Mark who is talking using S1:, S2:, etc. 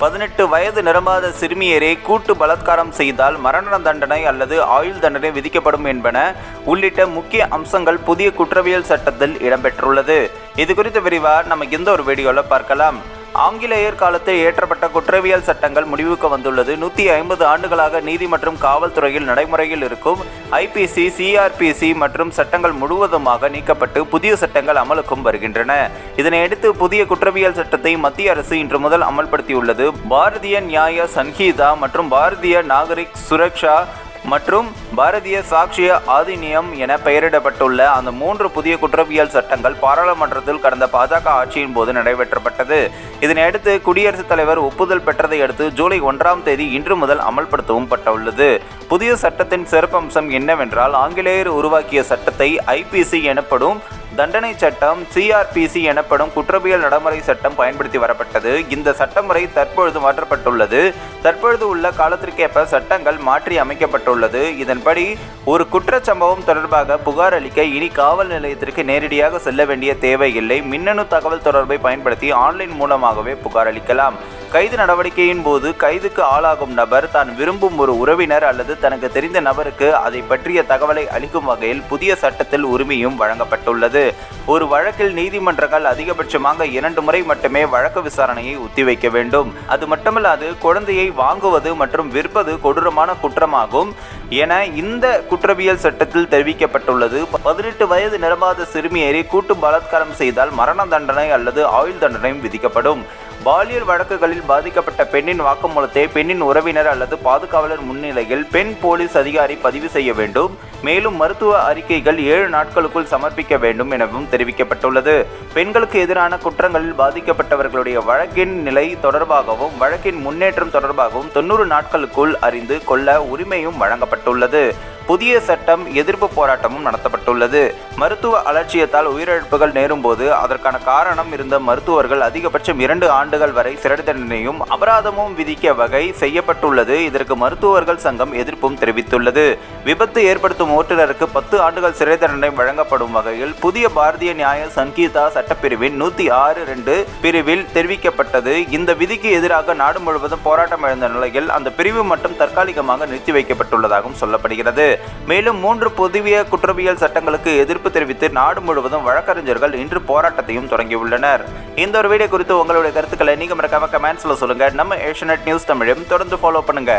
S1: பதினெட்டு வயது நிரம்பாத சிறுமியரை கூட்டு பலாத்காரம் செய்தால் மரண தண்டனை அல்லது ஆயுள் தண்டனை விதிக்கப்படும் என்பன உள்ளிட்ட முக்கிய அம்சங்கள் புதிய குற்றவியல் சட்டத்தில் இடம்பெற்றுள்ளது. இது குறித்த விரிவாக நம்ம இந்த ஒரு வீடியோவில் பார்க்கலாம். ஆங்கிலேயர் காலத்தில் இயற்றப்பட்ட குற்றவியல் சட்டங்கள் முடிவுக்கு வந்துள்ளது. நூற்றி ஐம்பது ஆண்டுகளாக நீதி மற்றும் காவல்துறையில் நடைமுறையில் இருக்கும் ஐபிசி சிஆர்பிசி மற்றும் சட்டங்கள் முழுவதுமாக நீக்கப்பட்டு புதிய சட்டங்கள் அமலுக்கும் வருகின்றன. இதனையடுத்து புதிய குற்றவியல் சட்டத்தை மத்திய அரசு இன்று முதல் அமல்படுத்தியுள்ளது. பாரதிய நியாய சன்ஹீதா மற்றும் பாரதிய நாகரிக் சுரக்ஷா மற்றும் பாரதிய சாட்சிய ஆதினியம் என பெயரிடப்பட்டுள்ள அந்த மூன்று புதிய குற்றவியல் சட்டங்கள் பாராளுமன்றத்தில் கடந்த பாஜக ஆட்சியின் போது நிறைவேற்றப்பட்டது இதனையடுத்து குடியரசுத் தலைவர் ஒப்புதல் பெற்றதை அடுத்து ஜூலை ஒன்றாம் தேதி இன்று முதல் அமல்படுத்தவும் பட்டுள்ளது. புதிய சட்டத்தின் சிறப்பம்சம் என்னவென்றால் ஆங்கிலேயர் உருவாக்கிய சட்டத்தை ஐபிசி எனப்படும் தண்டனை சட்டம் சிஆர்பிசி எனப்படும் குற்றவியல் நடைமுறை சட்டம் பயன்படுத்தி வரப்பட்டது. இந்த சட்டமுறை தற்பொழுது மாற்றப்பட்டுள்ளது. தற்பொழுது உள்ள காலத்திற்கேற்ப சட்டங்கள் மாற்றி அமைக்கப்பட்டுள்ளது. இதன்படி ஒரு குற்றச்சம்பவம் தொடர்பாக புகார் அளிக்க இனி காவல் நிலையத்திற்கு நேரடியாக செல்ல வேண்டிய தேவையில்லை. மின்னணு தகவல் தொடர்பை பயன்படுத்தி ஆன்லைன் மூலமாகவே புகார் அளிக்கலாம். கைது நடவடிக்கையின் போது கைதுக்கு ஆளாகும் நபர் தான் விரும்பும் ஒரு உறவினர் அல்லது தனக்கு தெரிந்த நபருக்கு அதை பற்றிய தகவலை அளிக்கும் வகையில் புதிய சட்டத்தில் உரிமையும் வழங்கப்பட்டுள்ளது. ஒரு வழக்கில் நீதிமன்றங்கள் அதிகபட்சமாக இரண்டு முறை மட்டுமே வழக்கு விசாரணையை ஒத்திவைக்க வேண்டும். அது மட்டுமல்லாது குழந்தையை வாங்குவது மற்றும் விற்பது கொடூரமான குற்றமாகும் என இந்த குற்றவியல் சட்டத்தில் தெரிவிக்கப்பட்டுள்ளது. பதினெட்டு வயது நிரம்பாத சிறுமியரை கூட்டு பலாத்காரம் செய்தால் மரண தண்டனை அல்லது ஆயுள் தண்டனையும் விதிக்கப்படும். பாலியல் வழக்குகளில் பாதிக்கப்பட்ட பெண்ணின் வாக்குமூலத்தை பெண்ணின் உறவினர் அல்லது பாதுகாவலர் முன்னிலையில் பெண் போலீஸ் அதிகாரி பதிவு செய்ய வேண்டும். மேலும் மருத்துவ அறிக்கைகள் ஏழு நாட்களுக்குள் சமர்ப்பிக்க வேண்டும் எனவும் தெரிவிக்கப்பட்டுள்ளது. பெண்களுக்கு எதிரான குற்றங்களில் பாதிக்கப்பட்டவர்களுடைய வழக்கின் நிலை தொடர்பாகவும் வழக்கின் முன்னேற்றம் தொடர்பாகவும் தொண்ணூறு நாட்களுக்குள் அறிந்து கொள்ள உரிமையும் வழங்கப்பட்டுள்ளது. புதிய சட்டம் எதிர்ப்பு போராட்டமும் நடத்தப்பட்டுள்ளது. மருத்துவ அலட்சியத்தால் உயிரிழப்புகள் நேரும்போது அதற்கான காரணம் இருந்த மருத்துவர்கள் அதிகபட்சம் இரண்டு ஆண்டுகள் வரை சிறை தண்டனையும் அபராதமும் விதிக்க வகை செய்யப்பட்டுள்ளது. இதற்கு மருத்துவர்கள் சங்கம் எதிர்ப்பும் தெரிவித்துள்ளது. விபத்து ஏற்படுத்தும் ஓட்டுநருக்கு பத்து ஆண்டுகள் சிறை தண்டனை வழங்கப்படும் வகையில் புதிய பாரதிய நியாய சங்கீதா சட்டப்பிரிவின் நூத்தி ஆறு ரெண்டு பிரிவில் தெரிவிக்கப்பட்டது. இந்த விதிக்கு எதிராக நாடு முழுவதும் போராட்டம் எழுந்த நிலையில் அந்த பிரிவு மட்டும் தற்காலிகமாக நிறுத்தி வைக்கப்பட்டுள்ளதாகவும் சொல்லப்படுகிறது. மேலும் மூன்று புதிய குற்றவியல் சட்டங்களுக்கு எதிர்ப்பு தெரிவித்து நாடு முழுவதும் வழக்கறிஞர்கள் இன்று போராட்டத்தையும் தொடங்கியுள்ளனர். இந்த ஒரு வீடியோ குறித்து உங்களுடைய கருத்துக்களை நீங்க மறக்காம கமெண்ட்ஸ்ல சொல்லுங்க. நம்ம ஏஷியநெட் நியூஸ் தமிழையும் தொடர்ந்து ஃபாலோ பண்ணுங்க.